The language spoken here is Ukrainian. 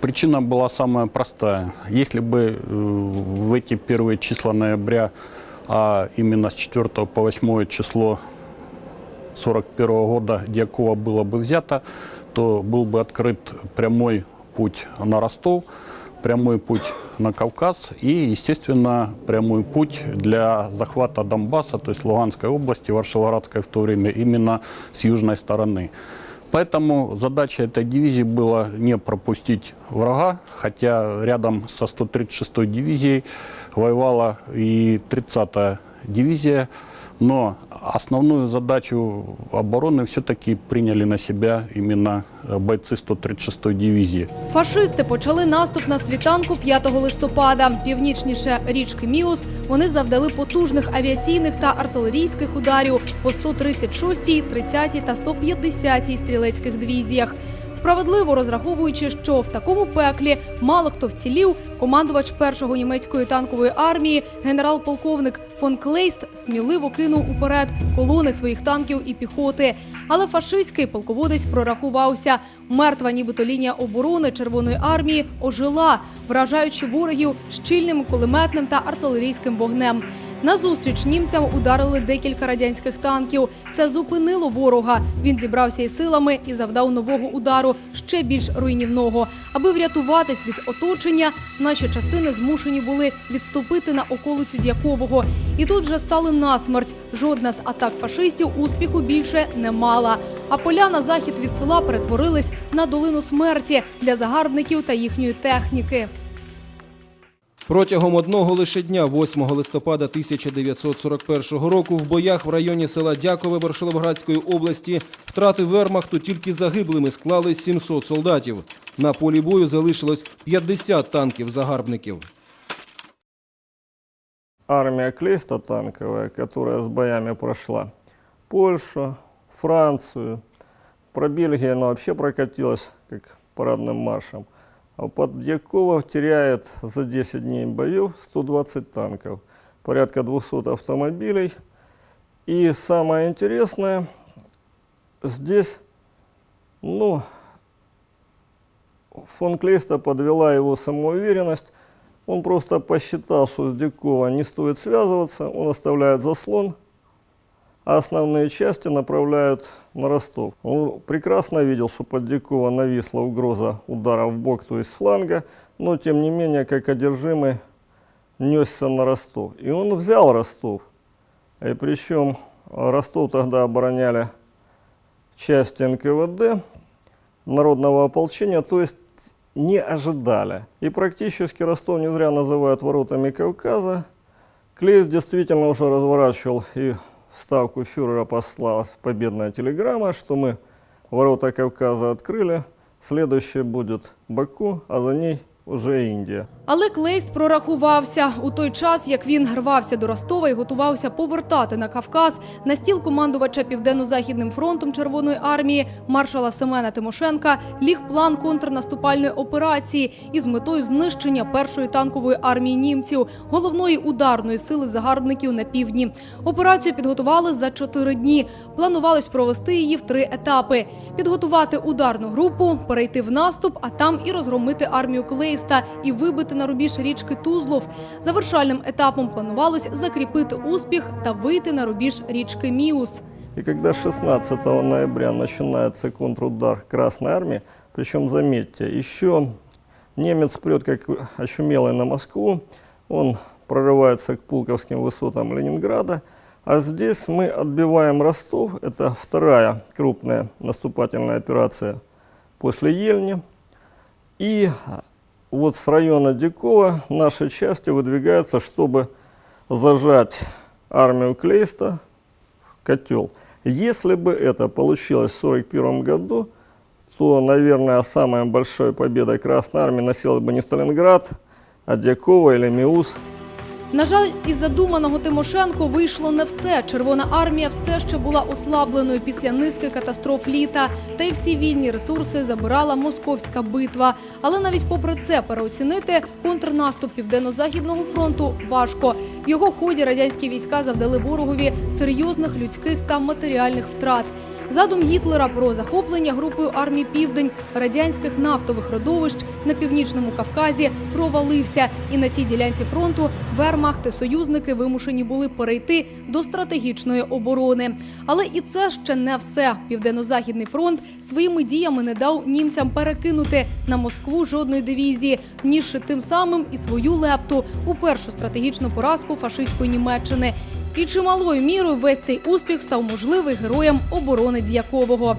Причина была самая простая. Если бы э, в эти первые числа ноября, а именно с 4 по 8 число 41 года Дьякова было бы взято, то был бы открыт прямой путь на Ростов, прямой путь на Кавказ и, естественно, прямой путь для захвата Донбасса, то есть Луганской области, Варшавградской в то время, именно с южной стороны. Поэтому задача этой дивизии была не пропустить врага, хотя рядом со 136-й дивизией воевала и 30-я дивизия, но основную задачу обороны все-таки приняли на себя именно э, бойцы 136-й дивизии. Фашисти почали наступ на світанку 5 листопада. Північніше річки Міус вони завдали потужних авіаційних та артилерійських ударів по 136-й, 30-й та 150-й стрілецьких дивізіях. Справедливо розраховуючи, що в такому пеклі мало хто вцілів, командувач першого німецької танкової армії генерал-полковник фон Клейст сміливо кинув уперед колони своїх танків і піхоти. Але фашистський полководець прорахувався. Мертва, нібито лінія оборони Червоної армії ожила, вражаючи ворогів щільним кулеметним та артилерійським вогнем. Назустріч німцям ударили декілька радянських танків. Це зупинило ворога. Він зібрався із силами і завдав нового удару, ще більш руйнівного. Аби врятуватись від оточення, наші частини змушені були відступити на околицю Дякового. І тут же стали насмерть. Жодна з атак фашистів успіху більше не мала. А поля на захід від села перетворились на долину смерті для загарбників та їхньої техніки. Протягом одного лише дня, 8 листопада 1941 року, в боях в районі села Дякове Вершиловградської області втрати вермахту тільки загиблими склали 700 солдатів. На полі бою залишилось 50 танків загарбників. армия Клейста танковая, которая с боями прошла Польшу, Францию, про Бельгию она вообще прокатилась как парадным маршем. А под Дьякова теряет за 10 дней боев 120 танков, порядка 200 автомобилей. И самое интересное, здесь, ну, фон Клейста подвела его самоуверенность. Он просто посчитал, что с Дюкова не стоит связываться, он оставляет заслон, а основные части направляют на Ростов. Он прекрасно видел, что под Дюкова нависла угроза удара в бок, то есть фланга, но тем не менее, как одержимый, несся на Ростов. И он взял Ростов. И причем Ростов тогда обороняли части НКВД, народного ополчения, то есть не ожидали. И практически Ростов не зря называют воротами Кавказа. Клейст действительно уже разворачивал и ставку фюрера послалась победная телеграмма, что мы ворота Кавказа открыли, следующее будет Баку, а за ней уже Индия. Але Клейст прорахувався у той час, як він рвався до Ростова і готувався повертати на Кавказ на стіл командувача Південно-Західним фронтом Червоної армії маршала Семена Тимошенка ліг план контрнаступальної операції із метою знищення першої танкової армії німців, головної ударної сили загарбників на півдні. Операцію підготували за чотири дні. Планувалось провести її в три етапи: підготувати ударну групу, перейти в наступ, а там і розгромити армію Клейста і вибити на рубіж річки Тузлов. Завершальним етапом планувалось закріпити успіх та вийти на рубіж річки Міус. И когда 16 ноября начинается контрудар Красной Армии, причем, заметьте, еще немец прет как очумелый на Москву, он прорывается к Пулковским высотам Ленинграда, а здесь мы отбиваем Ростов, это вторая крупная наступательная операция после Ельни, и вот с района Дикова наши части выдвигаются, чтобы зажать армию Клейста в котел. Если бы это получилось в 1941 году, то, наверное, самая большая победа Красной Армии носила бы не Сталинград, а Дякова или Миус. На жаль, із задуманого Тимошенко вийшло не все. Червона армія все ще була ослабленою після низки катастроф літа, та й всі вільні ресурси забирала московська битва. Але навіть попри це переоцінити контрнаступ південно-західного фронту важко. В його ході радянські війська завдали ворогові серйозних людських та матеріальних втрат. Задум Гітлера про захоплення групою армій Південь радянських нафтових родовищ на північному Кавказі провалився, і на цій ділянці фронту Вермахт і союзники вимушені були перейти до стратегічної оборони. Але і це ще не все. Південно-західний фронт своїми діями не дав німцям перекинути на Москву жодної дивізії, внісши тим самим і свою лепту у першу стратегічну поразку фашистської Німеччини. І чималою мірою весь цей успіх став можливий героям оборони Діякового.